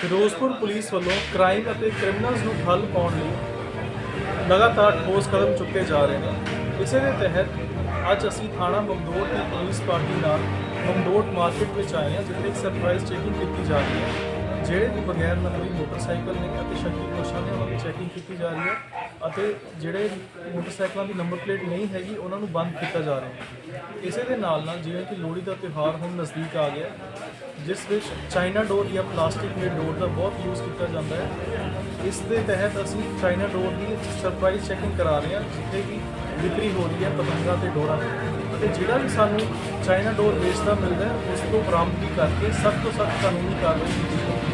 Firozpur police ਵੱਲੋਂ crime ਅਤੇ criminals ਨੂੰ ਹੱਲ ਪਾਉਣ ਲਈ ਲਗਾਤਾਰ ਠੋਸ ਕਦਮ ਚੁੱਕੇ ਜਾ ਰਹੇ ਨੇ। ਇਸੇ ਦੇ ਤਹਿਤ ਅੱਜ ਅਸੀਂ ਥਾਣਾ ਮਮਦੋਟ ਦੀ ਪੁਲਿਸ ਪਾਰਟੀ ਨਾਲ ਮਮਦੋਟ ਮਾਰਕੀਟ ਵਿੱਚ ਆਏ ਹਾਂ, ਜਿੱਥੇ ਇੱਕ ਸਰਪ੍ਰਾਈਜ਼ ਚੈਕਿੰਗ ਕੀਤੀ ਜਾ ਰਹੀ ਹੈ। ਜਿਹੜੇ ਵੀ ਬਗੈਰ ਨੰਬਰੀ ਮੋਟਰਸਾਈਕਲ ਨੇ ਅਤੇ ਸ਼ੱਕੀ ਦੋਸ਼ਾਂ ਨੇ ਉਹਨਾਂ ਦੀ ਚੈਕਿੰਗ ਕੀਤੀ ਜਾ ਰਹੀ ਹੈ ਅਤੇ ਜਿਹੜੇ ਮੋਟਰਸਾਈਕਲਾਂ ਦੀ ਨੰਬਰ ਪਲੇਟ ਨਹੀਂ ਹੈਗੀ, ਉਹਨਾਂ ਨੂੰ ਬੰਦ ਕੀਤਾ ਜਾ ਰਿਹਾ ਹੈ। ਇਸੇ ਦੇ ਨਾਲ ਨਾਲ ਜਿਵੇਂ ਕਿ ਲੋਹੜੀ ਦਾ ਤਿਉਹਾਰ ਹੁਣ ਨਜ਼ਦੀਕ ਆ ਗਿਆ, ਜਿਸ ਵਿੱਚ ਚਾਈਨਾ ਡੋਰ ਜਾਂ ਪਲਾਸਟਿਕ ਦੇ ਡੋਰ ਦਾ ਬਹੁਤ ਯੂਜ਼ ਕੀਤਾ ਜਾਂਦਾ ਹੈ। ਇਸ ਦੇ ਤਹਿਤ ਅਸੀਂ ਚਾਈਨਾ ਡੋਰ ਦੀ ਸਰਪ੍ਰਾਈਜ਼ ਚੈਕਿੰਗ ਕਰਾ ਰਹੇ ਹਾਂ, ਜਿੱਥੇ ਕਿ ਵਿਕਰੀ ਹੋ ਰਹੀ ਹੈ ਪਤੰਗਾਂ ਤੇ ਡੋਰਾਂ ਦੀ। ਅਤੇ ਜਿਹੜਾ ਵੀ ਸਾਨੂੰ ਚਾਈਨਾ ਡੋਰ ਵੇਚਦਾ ਮਿਲਦਾ ਉਸ ਤੋਂ ਬਰਾਮਦਗੀ ਕਰਕੇ ਸਖਤ ਤੋਂ ਸਖਤ ਕਾਨੂੰਨੀ ਕਾਰਵਾਈ ਕੀਤੀ ਜਾਊਗੀ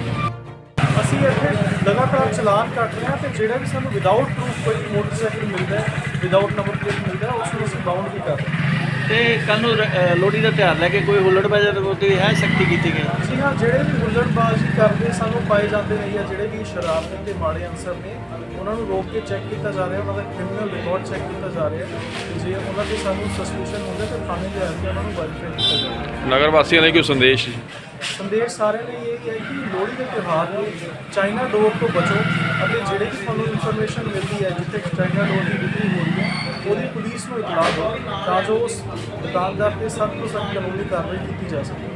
ਅਸੀਂ ਇੱਥੇ ਲਗਾਤਾਰ ਚਲਾਨ ਕੱਟ ਰਹੇ ਹਾਂ ਤੇ ਜਿਹੜਾ ਵੀ ਸਾਨੂੰ ਵਿਦਆਊਟ ਪ੍ਰੂਫ ਕੋਈ ਮੋਟਰਸਾਈਕਲ ਮਿਲਦਾ ਹੈ ਵਿਦਆਊਟ ਨੰਬਰ ਪਲੇਟ ਮਿਲਦਾ ਹੈ ਉਸ ਨੂੰ ਅਸੀਂ ਬਾਉਂਡ ਵੀ ਕਰ ਰਹੇ ਹਾਂ। ਤੇ ਕੱਲ ਨੂੰ ਲੋਹੜੀ ਦਾ ਤਿਉਹਾਰ ਲੈ ਕੇ ਕੋਈ ਹੁੱਲੜਬਾਜ਼ੀ ਦੇ ਉੱਤੇ ਹੈ ਸਖਤੀ ਕੀਤੀ ਗਈ? ਜੀ ਹਾਂ ਜਿਹੜੇ ਵੀ ਹੁੱਲੜਬਾਜ਼ੀ ਕਰਦੇ ਸਾਨੂੰ ਪਾਏ ਜਾਂਦੇ ਨੇ ਜਾਂ ਜਿਹੜੇ ਵੀ ਸ਼ਰਾਰਤੀ ਤੇ ਮਾੜੇ ਅਨਸਰ ਨੇ ਉਹਨਾਂ ਨੂੰ ਰੋਕ ਕੇ ਚੈੱਕ ਕੀਤਾ ਜਾ ਰਿਹਾ ਉਹਨਾਂ ਦਾ ਕ੍ਰਿਮੀਨਲ ਰਿਕਾਰਡ ਚੈੱਕ ਕੀਤਾ ਜਾ ਰਿਹਾ ਤੇ ਜੇ ਉਹਨਾਂ ਦੇ ਸਾਨੂੰ ਸਸਪੀਸ਼ਨ ਹੁੰਦਾ ਤਾਂ ਥਾਣੇ ਜਾ ਕੇ ਉਹਨਾਂ ਨੂੰ ਵੈਰੀਫਾਈ ਕੀਤਾ ਜਾਵੇਗਾ ਨਗਰ ਵਾਸੀਆਂ ਲਈ ਕੋਈ ਸੰਦੇਸ਼ ਸੰਦੇਸ਼ ਸਾਰਿਆਂ ਲਈ ਇਹ ਹੈ ਕਿ ਲੋਹੜੀ ਦੇ ਤਿਉਹਾਰ ਨੂੰ ਚਾਈਨਾ ਡੋਰ ਤੋਂ ਬਚੋ ਅਤੇ ਜਿਹੜੇ ਵੀ ਤੁਹਾਨੂੰ ਇਨਫੋਰਮੇਸ਼ਨ ਮਿਲਦੀ ਹੈ, ਜਿੱਥੇ ਚਾਈਨਾ ਡੋਰ ਦੀ ਵਿਕਰੀ ਹੋ ਰਹੀ ਹੈ, ਉਹਦੀ ਪੁਲਿਸ ਨੂੰ ਇਤਲਾਹ ਦਿਓ ਤਾਂ ਜੋ ਉਸ ਦੁਕਾਨਦਾਰ ਤੇ ਸਖਤ ਤੋਂ ਸਖਤ ਕਾਨੂੰਨੀ ਕਾਰਵਾਈ ਕੀਤੀ ਜਾ ਸਕੇ।